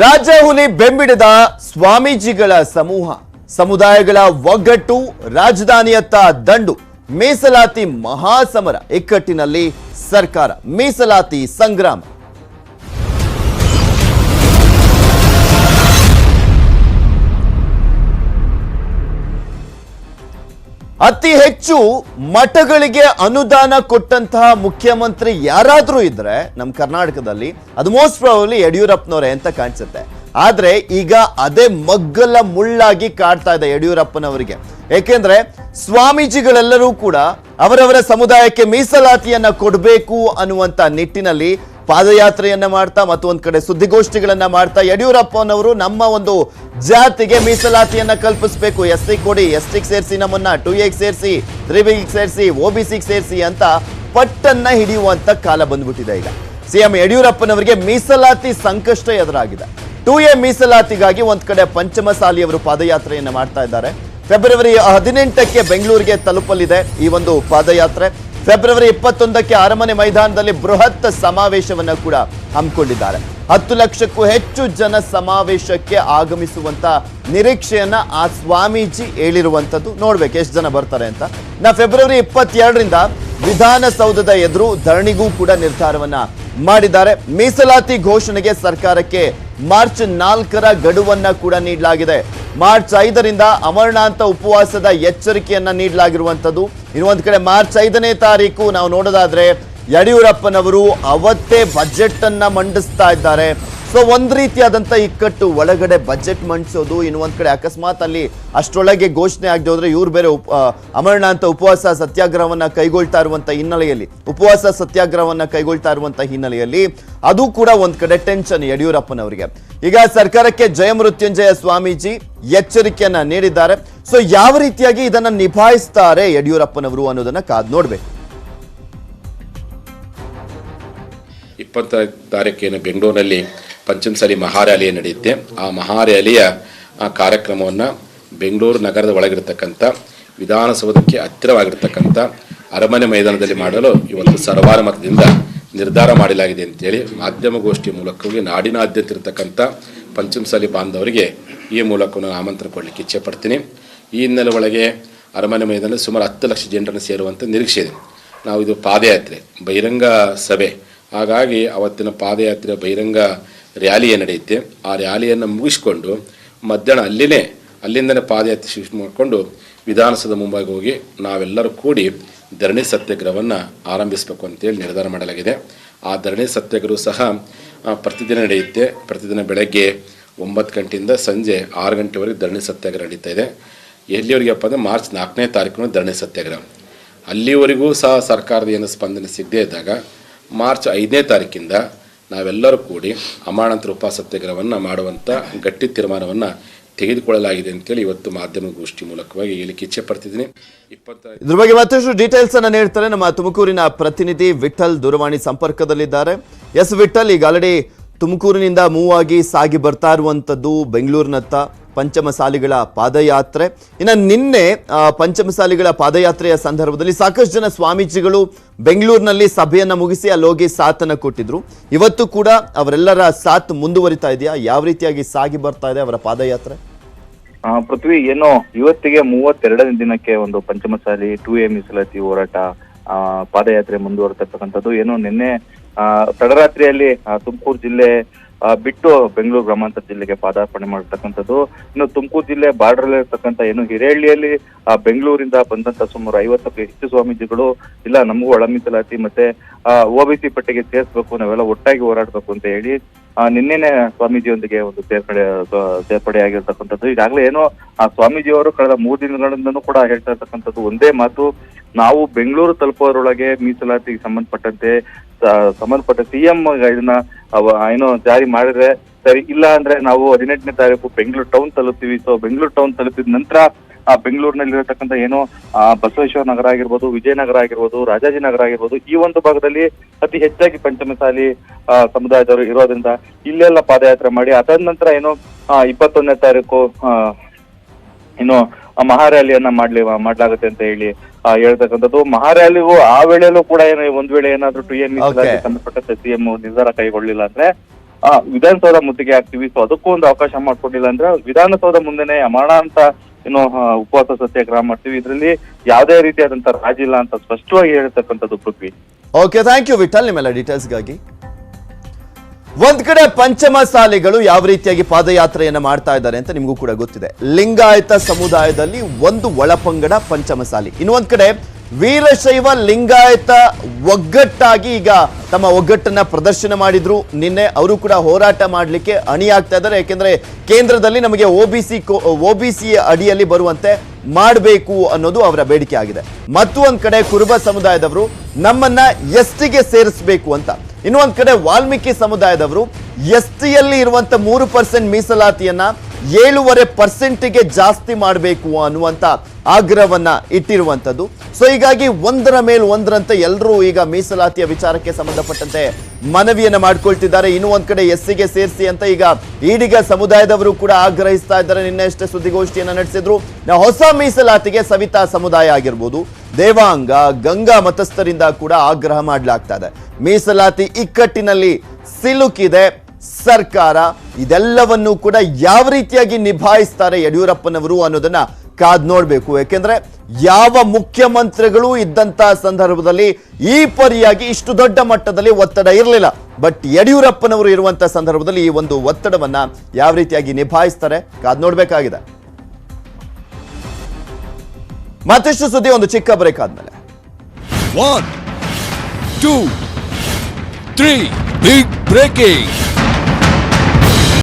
ರಾಜ ಹುಲಿ ಬೆಂಬಿಡಿದ ಸ್ವಾಮೀಜಿಗಳ ಸಮೂಹ, ಸಮುದಾಯಗಳ ಒಗ್ಗಟ್ಟು, ರಾಜಧಾನಿಯತ್ತ ದಂಡು, ಮೀಸಲಾತಿ ಮಹಾಸಮರ ಇಕ್ಕಟ್ಟಿನಲ್ಲಿ ಸರ್ಕಾರ, ಮೀಸಲಾತಿ ಸಂಗ್ರಾಮ. ಅತಿ ಹೆಚ್ಚು ಮಠಗಳಿಗೆ ಅನುದಾನ ಕೊಟ್ಟಂತಹ ಮುಖ್ಯಮಂತ್ರಿ ಯಾರಾದರೂ ಇದ್ರೆ ನಮ್ಮ ಕರ್ನಾಟಕದಲ್ಲಿ, ಅದು ಮೋಸ್ಟ್ ಪ್ರಾಬಲಿ ಯಡಿಯೂರಪ್ಪನವರೇ ಅಂತ ಕಾಣಿಸುತ್ತೆ. ಆದರೆ ಈಗ ಅದೇ ಮಗ್ಗಲ ಮುಳ್ಳಾಗಿ ಕಾಡ್ತಾ ಇದೆ ಯಡಿಯೂರಪ್ಪನವರಿಗೆ. ಏಕೆಂದ್ರೆ ಸ್ವಾಮೀಜಿಗಳೆಲ್ಲರೂ ಕೂಡ ಅವರವರ ಸಮುದಾಯಕ್ಕೆ ಮೀಸಲಾತಿಯನ್ನ ಕೊಡಬೇಕು ಅನ್ನುವಂತ ನಿಟ್ಟಿನಲ್ಲಿ ಪಾದಯಾತ್ರೆಯನ್ನ ಮಾಡ್ತಾ ಮತ್ತು ಒಂದ್ ಕಡೆ ಸುದ್ದಿಗೋಷ್ಠಿಗಳನ್ನ ಮಾಡ್ತಾ ಯಡಿಯೂರಪ್ಪನವರು ನಮ್ಮ ಒಂದು ಜಾತಿಗೆ ಮೀಸಲಾತಿಯನ್ನ ಕಲ್ಪಿಸಬೇಕು. ಎಸ್ ಸಿ ಕೊಡಿ, ಎಸ್ ಸೇರಿಸಿ ನಮ್ಮನ್ನ, ಟು ಎಗ್ ಸೇರಿಸಿ, ತ್ರೀ ಬಿಗ್ ಸೇರಿಸಿ, ಒ ಬಿ ಸಿಗೆ ಸೇರಿಸಿ ಅಂತ ಪಟ್ಟನ್ನ ಹಿಡಿಯುವಂತ ಕಾಲ ಬಂದ್ಬಿಟ್ಟಿದೆ ಈಗ. ಸಿಎಂ ಯಡಿಯೂರಪ್ಪನವರಿಗೆ ಮೀಸಲಾತಿ ಸಂಕಷ್ಟ ಎದುರಾಗಿದೆ. ಟು ಎ ಮೀಸಲಾತಿಗಾಗಿ ಒಂದ್ ಕಡೆ ಪಂಚಮಸಾಲಿಯವರು ಪಾದಯಾತ್ರೆಯನ್ನ ಮಾಡ್ತಾ ಇದ್ದಾರೆ. ಫೆಬ್ರವರಿ ಹದಿನೆಂಟಕ್ಕೆ ಬೆಂಗಳೂರಿಗೆ ತಲುಪಲಿದೆ ಈ ಒಂದು ಪಾದಯಾತ್ರೆ. ಫೆಬ್ರವರಿ ಇಪ್ಪತ್ತೊಂದಕ್ಕೆ ಅರಮನೆ ಮೈದಾನದಲ್ಲಿ ಬೃಹತ್ ಸಮಾವೇಶವನ್ನು ಕೂಡ ಹಮ್ಮಿಕೊಂಡಿದ್ದಾರೆ. ಹತ್ತು ಲಕ್ಷಕ್ಕೂ ಹೆಚ್ಚು ಜನ ಸಮಾವೇಶಕ್ಕೆ ಆಗಮಿಸುವಂತ ನಿರೀಕ್ಷೆಯನ್ನ ಆ ಸ್ವಾಮೀಜಿ ಹೇಳಿರುವಂತದ್ದು ನೋಡ್ಬೇಕು ಎಷ್ಟು ಜನ ಬರ್ತಾರೆ ಅಂತ. ನಾ ಫೆಬ್ರವರಿ ಇಪ್ಪತ್ತೆರಡರಿಂದ ವಿಧಾನಸೌಧದ ಎದುರು ಧರಣಿಗೂ ಕೂಡ ನಿರ್ಧಾರವನ್ನ ಮಾಡಿದ್ದಾರೆ. ಮೀಸಲಾತಿ ಘೋಷಣೆಗೆ ಸರ್ಕಾರಕ್ಕೆ ಮಾರ್ಚ್ ನಾಲ್ಕರ ಗಡುವನ್ನ ಕೂಡ ನೀಡಲಾಗಿದೆ. ಮಾರ್ಚ್ ಐದರಿಂದ ಅಮರನಾಥ ಉಪವಾಸದ ಎಚ್ಚರಿಕೆಯನ್ನ ನೀಡಲಾಗಿರುವಂಥದ್ದು. ಇನ್ನೊಂದ್ ಕಡೆ ಮಾರ್ಚ್ ಐದನೇ ತಾರೀಕು ನಾವು ನೋಡೋದಾದ್ರೆ ಯಡಿಯೂರಪ್ಪನವರು ಅವತ್ತೇ ಬಜೆಟ್ ಅನ್ನ ಮಂಡಿಸ್ತಾ ಇದ್ದಾರೆ. ಸೊ ಒಂದ್ ರೀತಿಯಾದಂತ ಇಕ್ಕಟ್ಟು ಒಳಗಡೆ ಬಜೆಟ್ ಮಂಡಿಸೋದು ಇನ್ನೊಂದ್ ಕಡೆ ಅಕಸ್ಮಾತ್ ಅಲ್ಲಿ ಅಷ್ಟರೊಳಗೆ ಘೋಷಣೆ ಆಗದೆ ಹೋದ್ರೆ ಇವ್ರು ಬೇರೆ ಉಪ ಅಮರಣ ಉಪವಾಸ ಸತ್ಯಾಗ್ರಹವನ್ನ ಕೈಗೊಳ್ತಾ ಇರುವಂತ ಹಿನ್ನೆಲೆಯಲ್ಲಿ, ಉಪವಾಸ ಸತ್ಯಾಗ್ರಹವನ್ನ ಕೈಗೊಳ್ತಾ ಇರುವಂತ ಹಿನ್ನೆಲೆಯಲ್ಲಿ ಅದು ಕೂಡ ಒಂದ್ ಕಡೆ ಟೆನ್ಷನ್ ಯಡಿಯೂರಪ್ಪನವರಿಗೆ. ಈಗ ಸರ್ಕಾರಕ್ಕೆ ಜಯಮೃತ್ಯುಂಜಯ ಸ್ವಾಮೀಜಿ ಎಚ್ಚರಿಕೆಯನ್ನ ನೀಡಿದ್ದಾರೆ. ಸೊ ಯಾವ ರೀತಿಯಾಗಿ ಇದನ್ನ ನಿಭಾಯಿಸ್ತಾರೆ ಯಡಿಯೂರಪ್ಪನವರು ಅನ್ನೋದನ್ನ ಕಾದ್ ನೋಡ್ಬೇಕು. ಇಪ್ಪತ್ತ ತಾರೀಕಿನ ಬೆಂಗಳೂರಿನಲ್ಲಿ ಪಂಚಮಸಾಲಿ ಮಹಾರ್ಯಾಲಿ ನಡೆಯುತ್ತೆ. ಆ ಮಹಾರ್ಯಾಲಿಯ ಕಾರ್ಯಕ್ರಮವನ್ನು ಬೆಂಗಳೂರು ನಗರದ ಒಳಗಿರ್ತಕ್ಕಂಥ ವಿಧಾನಸೌಧಕ್ಕೆ ಹತ್ತಿರವಾಗಿರ್ತಕ್ಕಂಥ ಅರಮನೆ ಮೈದಾನದಲ್ಲಿ ಮಾಡಲು ಇವತ್ತು ಸರ್ವಾನುಮತದಿಂದ ನಿರ್ಧಾರ ಮಾಡಲಾಗಿದೆ ಅಂತೇಳಿ ಮಾಧ್ಯಮಗೋಷ್ಠಿ ಮೂಲಕವಾಗಿ ನಾಡಿನಾದ್ಯಂತ ಇರತಕ್ಕಂಥ ಪಂಚಮಸಾಲಿ ಬಾಂಧವರಿಗೆ ಈ ಮೂಲಕ ನಾನು ಆಮಂತ್ರಣ ಕೊಡಲಿಕ್ಕೆ ಇಚ್ಛೆ ಪಡ್ತೀನಿ. ಈ ಹಿನ್ನೆಲೆ ಒಳಗೆ ಅರಮನೆ ಮೈದಾನದಲ್ಲಿ ಸುಮಾರು ಹತ್ತು ಲಕ್ಷ ಜನರನ್ನು ಸೇರುವಂಥ ನಿರೀಕ್ಷೆ ಇದೆ. ನಾವು ಇದು ಪಾದಯಾತ್ರೆ, ಬಹಿರಂಗ ಸಭೆ. ಹಾಗಾಗಿ ಅವತ್ತಿನ ಪಾದಯಾತ್ರೆ, ಬಹಿರಂಗ ರ್ಯಾಲಿ ಏನು ನಡೆಯುತ್ತೆ. ಆ ರ್ಯಾಲಿಯನ್ನು ಮುಗಿಸ್ಕೊಂಡು ಮಧ್ಯಾಹ್ನ ಅಲ್ಲಿನೇ ಅಲ್ಲಿಂದನೇ ಪಾದಯಾತ್ರೆ ಶಿಫ್ಟ್ ಮಾಡಿಕೊಂಡು ವಿಧಾನಸೌಧ ಮುಂಬಾಗಿ ಹೋಗಿ ನಾವೆಲ್ಲರೂ ಕೂಡಿ ಧರಣಿ ಸತ್ಯಾಗ್ರಹವನ್ನು ಆರಂಭಿಸಬೇಕು ಅಂತೇಳಿ ನಿರ್ಧಾರ ಮಾಡಲಾಗಿದೆ. ಆ ಧರಣಿ ಸತ್ಯಾಗ್ರಹ ಸಹ ಪ್ರತಿದಿನ ನಡೆಯುತ್ತೆ. ಪ್ರತಿದಿನ ಬೆಳಗ್ಗೆ ಒಂಬತ್ತು ಗಂಟೆಯಿಂದ ಸಂಜೆ ಆರು ಗಂಟೆವರೆಗೆ ಧರಣಿ ಸತ್ಯಾಗ್ರಹ ನಡೀತಾ ಇದೆ. ಎಲ್ಲಿವರೆಗಪ್ಪ ಅಂದರೆ ಮಾರ್ಚ್ ನಾಲ್ಕನೇ ತಾರೀಕು ಧರಣಿ ಸತ್ಯಾಗ್ರಹ. ಅಲ್ಲಿವರೆಗೂ ಸಹ ಸರ್ಕಾರದ ಏನು ಸ್ಪಂದನೆ ಸಿಗದೇ ಇದ್ದಾಗ ಮಾರ್ಚ್ ಐದನೇ ತಾರೀಕಿಂದ ನಾವೆಲ್ಲರೂ ಕೂಡಿ ಅಮಾನಂತರ ಉಪವಾಸ ಸತ್ಯಾಗ್ರಹವನ್ನು ಮಾಡುವಂಥ ಗಟ್ಟಿ ತೀರ್ಮಾನವನ್ನು ತೆಗೆದುಕೊಳ್ಳಲಾಗಿದೆ ಅಂತೇಳಿ ಇವತ್ತು ಮಾಧ್ಯಮ ಗೋಷ್ಠಿ ಮೂಲಕವಾಗಿ ಹೇಳಿಕೆ ಇಚ್ಛೆ ಪಡ್ತಿದ್ದೀನಿ. ಇದ್ರ ಬಗ್ಗೆ ಮತ್ತಷ್ಟು ಡೀಟೇಲ್ಸ್ ಅನ್ನ ನೀಡ್ತಾರೆ ನಮ್ಮ ತುಮಕೂರಿನ ಪ್ರತಿನಿಧಿ ವಿಠಲ್ ದೂರವಾಣಿ ಸಂಪರ್ಕದಲ್ಲಿದ್ದಾರೆ. ಎಸ್ ವಿಠಲ್ ಈಗ ಆಲ್ರೆಡಿ ತುಮಕೂರಿನಿಂದ ಮೂವ್ ಆಗಿ ಸಾಗಿ ಬರ್ತಾ ಇರುವಂಥದ್ದು ಬೆಂಗಳೂರಿನತ್ತ. ಪಂಚಮಸಾಲಿಗಳ ಪಾದಯಾತ್ರೆ. ಇನ್ನು ನಿನ್ನೆ ಪಂಚಮಸಾಲಿಗಳ ಪಾದಯಾತ್ರೆಯ ಸಂದರ್ಭದಲ್ಲಿ ಸಾಕಷ್ಟು ಜನ ಸ್ವಾಮೀಜಿಗಳು ಬೆಂಗಳೂರಿನಲ್ಲಿ ಸಭೆಯನ್ನು ಮುಗಿಸಿ ಅಲ್ಲೋಗಿ ಸಾಥನ್ನ ಕೊಟ್ಟಿದ್ರು. ಇವತ್ತು ಕೂಡ ಅವರೆಲ್ಲರ ಸಾಥ್ ಮುಂದುವರಿತಾ ಇದೆಯಾ? ಯಾವ ರೀತಿಯಾಗಿ ಸಾಗಿ ಬರ್ತಾ ಇದೆ ಅವರ ಪಾದಯಾತ್ರೆ? ಪೃಥ್ವಿ, ಏನೋ ಇವತ್ತಿಗೆ ಮೂವತ್ತೆರಡನೇ ದಿನಕ್ಕೆ ಒಂದು ಪಂಚಮಸಾಲಿ, ಟೂ ಎ ಮೀಸಲಾತಿ ಹೋರಾಟ ಪಾದಯಾತ್ರೆ ಮುಂದುವರೆತಕ್ಕಂಥದ್ದು. ಏನೋ ನಿನ್ನೆ ತಡರಾತ್ರಿಯಲ್ಲಿ ತುಮಕೂರು ಜಿಲ್ಲೆ ಬಿಟ್ಟು ಬೆಂಗಳೂರು ಗ್ರಾಮಾಂತರ ಜಿಲ್ಲೆಗೆ ಪಾದಾರ್ಪಣೆ ಮಾಡಿರ್ತಕ್ಕಂಥದ್ದು ಇನ್ನು ತುಮಕೂರು ಜಿಲ್ಲೆ ಬಾರ್ಡರ್ ಇರ್ತಕ್ಕಂಥ ಏನು ಹಿರೇಹಳ್ಳಿಯಲ್ಲಿ ಬೆಂಗಳೂರಿಂದ ಬಂದಂತ ಸುಮಾರು ಐವತ್ತಕ್ಕೂ ಹೆಚ್ಚು ಸ್ವಾಮೀಜಿಗಳು, ಇಲ್ಲ ನಮಗೂ ಒಳ ಮೀಸಲಾತಿ ಮತ್ತೆ ಒ ಬಿ ಸಿ ಪಟ್ಟಿಗೆ ಸೇರಿಸ್ಬೇಕು, ನಾವೆಲ್ಲ ಒಟ್ಟಾಗಿ ಹೋರಾಡ್ಬೇಕು ಅಂತ ಹೇಳಿ ನಿನ್ನೆನೆ ಸ್ವಾಮೀಜಿಯೊಂದಿಗೆ ಒಂದು ಸೇರ್ಪಡೆ ಸೇರ್ಪಡೆ ಆಗಿರ್ತಕ್ಕಂಥದ್ದು. ಈಗಾಗಲೇ ಏನೋ, ಆ, ಸ್ವಾಮೀಜಿಯವರು ಕಳೆದ ಮೂರು ದಿನಗಳಿಂದನೂ ಕೂಡ ಹೇಳ್ತಾ ಇರ್ತಕ್ಕಂಥದ್ದು ಒಂದೇ ಮಾತು. ನಾವು ಬೆಂಗಳೂರು ತಲುಪೋದ್ರೊಳಗೆ ಮೀಸಲಾತಿಗೆ ಸಂಬಂಧಪಟ್ಟಂತೆ ಸಂಬಂಧಪಟ್ಟ ಸಿಎಂ ಇದನ್ನ ಏನೋ ಜಾರಿ ಮಾಡಿದ್ರೆ ಸರಿ, ಇಲ್ಲ ಅಂದ್ರೆ ನಾವು ಹದಿನೆಂಟನೇ ತಾರೀಕು ಬೆಂಗಳೂರು ಟೌನ್ ತಲುಪ್ತೀವಿ. ಸೊ ಬೆಂಗಳೂರು ಟೌನ್ ತಲುಪಿದ ನಂತರ ಆ ಬೆಂಗಳೂರಿನಲ್ಲಿ ಇರತಕ್ಕಂಥ ಏನೋ ಬಸವೇಶ್ವರ ನಗರ ಆಗಿರ್ಬೋದು, ವಿಜಯನಗರ ಆಗಿರ್ಬೋದು ರಾಜಾಜಿನಗರ ಆಗಿರ್ಬೋದು, ಈ ಒಂದು ಭಾಗದಲ್ಲಿ ಅತಿ ಹೆಚ್ಚಾಗಿ ಪಂಚಮಸಾಲಿ ಸಮುದಾಯದವರು ಇರೋದ್ರಿಂದ ಇಲ್ಲೆಲ್ಲ ಪಾದಯಾತ್ರೆ ಮಾಡಿ, ಅದಾದ ನಂತರ ಏನೋ ಇಪ್ಪತ್ತೊಂದನೇ ತಾರೀಕು ಏನು ಮಹಾರ್ಯಾಲಿಯನ್ನ ಮಾಡ್ಲಿ ಮಾಡ್ಲಾಗುತ್ತೆ ಅಂತ ಹೇಳಿ ಹೇಳ್ತಕ್ಕಂಥದ್ದು. ಮಹಾರ್ಯಾಲಿಗೂ ಆ ವೇಳೆಯಲ್ಲೂ ಕೂಡ ಏನು ಒಂದ್ ವೇಳೆ ಏನಾದ್ರೂ ಟು ಎನ್. ಸಂಬಂಧಪಟ್ಟಂತೆ ಸಿಎಂ ನಿರ್ಧಾರ ಕೈಗೊಳ್ಳಿಲ್ಲ ಅಂದ್ರೆ ಆ, ವಿಧಾನಸೌಧ ಮುತ್ತಿಗೆ ಹಾಕ್ತೀವಿ. ಸೊ ಅದಕ್ಕೂ ಒಂದು ಅವಕಾಶ ಮಾಡ್ಕೊಟ್ಟಿಲ್ಲ ಅಂದ್ರೆ ವಿಧಾನಸೌಧ ಮುಂದೆನೆ ಅಮರಣ ಅಂತ ಏನು ಉಪವಾಸ ಸತ್ಯಾಗ್ರಹ ಮಾಡ್ತೀವಿ. ಇದರಲ್ಲಿ ಯಾವುದೇ ರೀತಿಯಾದಂತ ರಾಜಿಲ್ಲ ಅಂತ ಸ್ಪಷ್ಟವಾಗಿ ಹೇಳ್ತಕ್ಕಂಥದ್ದು Prithvi. Okay thank you Vittal ನಿಮ್ಮೆಲ್ಲ ಡೀಟೇಲ್ಸ್ಗಾಗಿ ಒಂದ್ ಕಡೆ ಪಂಚಮಸಾಲಿಗಳು ಯಾವ ರೀತಿಯಾಗಿ ಪಾದಯಾತ್ರೆಯನ್ನ ಮಾಡ್ತಾ ಇದ್ದಾರೆ ಅಂತ ನಿಮಗೂ ಕೂಡ ಗೊತ್ತಿದೆ. ಲಿಂಗಾಯತ ಸಮುದಾಯದಲ್ಲಿ ಒಂದು ಒಳಪಂಗಡ ಪಂಚಮಸಾಲಿ ಇನ್ನೊಂದ್ ಕಡೆ ವೀರಶೈವ ಲಿಂಗಾಯತ ಒಗ್ಗಟ್ಟಾಗಿ ಈಗ ತಮ್ಮ ಒಗ್ಗಟ್ಟನ್ನ ಪ್ರದರ್ಶನ ಮಾಡಿದ್ರು. ನಿನ್ನೆ ಅವರು ಕೂಡ ಹೋರಾಟ ಮಾಡಲಿಕ್ಕೆ ಅಣಿಯಾಗ್ತಾ ಇದ್ದಾರೆ. ಯಾಕೆಂದ್ರೆ ಕೇಂದ್ರದಲ್ಲಿ ನಮಗೆ ಒಬಿಸಿ ಒಬಿಸಿ ಅಡಿಯಲ್ಲಿ ಬರುವಂತೆ ಮಾಡಬೇಕು ಅನ್ನೋದು ಅವರ ಬೇಡಿಕೆ ಆಗಿದೆ. ಮತ್ತು ಕಡೆ ಕುರುಬ ಸಮುದಾಯದವರು ನಮ್ಮನ್ನ ಎಸ್ಟಿಗೆ ಸೇರಿಸಬೇಕು ಅಂತ. ಇನ್ನೊಂದ್ ಕಡೆ ವಾಲ್ಮೀಕಿ ಸಮುದಾಯದವರು ಎಸ್ ಟಿಯಲ್ಲಿ ಇರುವಂತ ಮೂರು ಪರ್ಸೆಂಟ್ ಮೀಸಲಾತಿಯನ್ನ ಏಳುವರೆ ಪರ್ಸೆಂಟ್ಗೆ ಜಾಸ್ತಿ ಮಾಡಬೇಕು ಅನ್ನುವಂತ ಆಗ್ರಹವನ್ನ ಇಟ್ಟಿರುವಂತದ್ದು. ಸೊ ಹೀಗಾಗಿ ಒಂದರ ಮೇಲೆ ಒಂದರಂತೆ ಎಲ್ಲರೂ ಈಗ ಮೀಸಲಾತಿಯ ವಿಚಾರಕ್ಕೆ ಸಂಬಂಧಪಟ್ಟಂತೆ ಮನವಿಯನ್ನು ಮಾಡ್ಕೊಳ್ತಿದ್ದಾರೆ. ಇನ್ನು ಒಂದ್ ಕಡೆ ಎಸ್ಸಿಗೆ ಸೇರಿಸಿ ಅಂತ ಈಗ ಈಡಿಗ ಸಮುದಾಯದವರು ಕೂಡ ಆಗ್ರಹಿಸ್ತಾ ಇದ್ದಾರೆ. ನಿನ್ನೆ ಅಷ್ಟೇ ಸುದ್ದಿಗೋಷ್ಠಿಯನ್ನ ನಡೆಸಿದ್ರು. ಹೊಸ ಮೀಸಲಾತಿಗೆ ಸವಿತಾ ಸಮುದಾಯ ಆಗಿರ್ಬೋದು. ದೇವಾಂಗ, ಗಂಗಾ ಮತಸ್ಥರಿಂದ ಕೂಡ ಆಗ್ರಹ ಮಾಡಲಾಗ್ತಾ ಇದೆ ಮೀಸಲಾತಿ ಇಕ್ಕಟ್ಟಿನಲ್ಲಿ ಸಿಲುಕಿದೆ ಸರ್ಕಾರ. ಇದೆಲ್ಲವನ್ನು ಕೂಡ ಯಾವ ರೀತಿಯಾಗಿ ನಿಭಾಯಿಸ್ತಾರೆ ಯಡಿಯೂರಪ್ಪನವರು ಅನ್ನೋದನ್ನ ಕಾದ್ ನೋಡಬೇಕು. ಯಾಕೆಂದ್ರೆ ಯಾವ ಮುಖ್ಯಮಂತ್ರಿಗಳು ಇದ್ದಂತ ಸಂದರ್ಭದಲ್ಲಿ ಈ ಪರಿಯಾಗಿ ಇಷ್ಟು ದೊಡ್ಡ ಮಟ್ಟದಲ್ಲಿ ಒತ್ತಡ ಇರಲಿಲ್ಲ. ಬಟ್ ಯಡಿಯೂರಪ್ಪನವರು ಇರುವಂತ ಸಂದರ್ಭದಲ್ಲಿ ಈ ಒಂದು ಒತ್ತಡವನ್ನ ಯಾವ ರೀತಿಯಾಗಿ ನಿಭಾಯಿಸ್ತಾರೆ ಕಾದ್ ನೋಡ್ಬೇಕಾಗಿದೆ. ಮತ್ತಷ್ಟು ಸುದ್ದಿ ಒಂದು ಚಿಕ್ಕ ಬ್ರೇಕ್ ಆದ್ಮೇಲೆ One, two, three. Big breaking.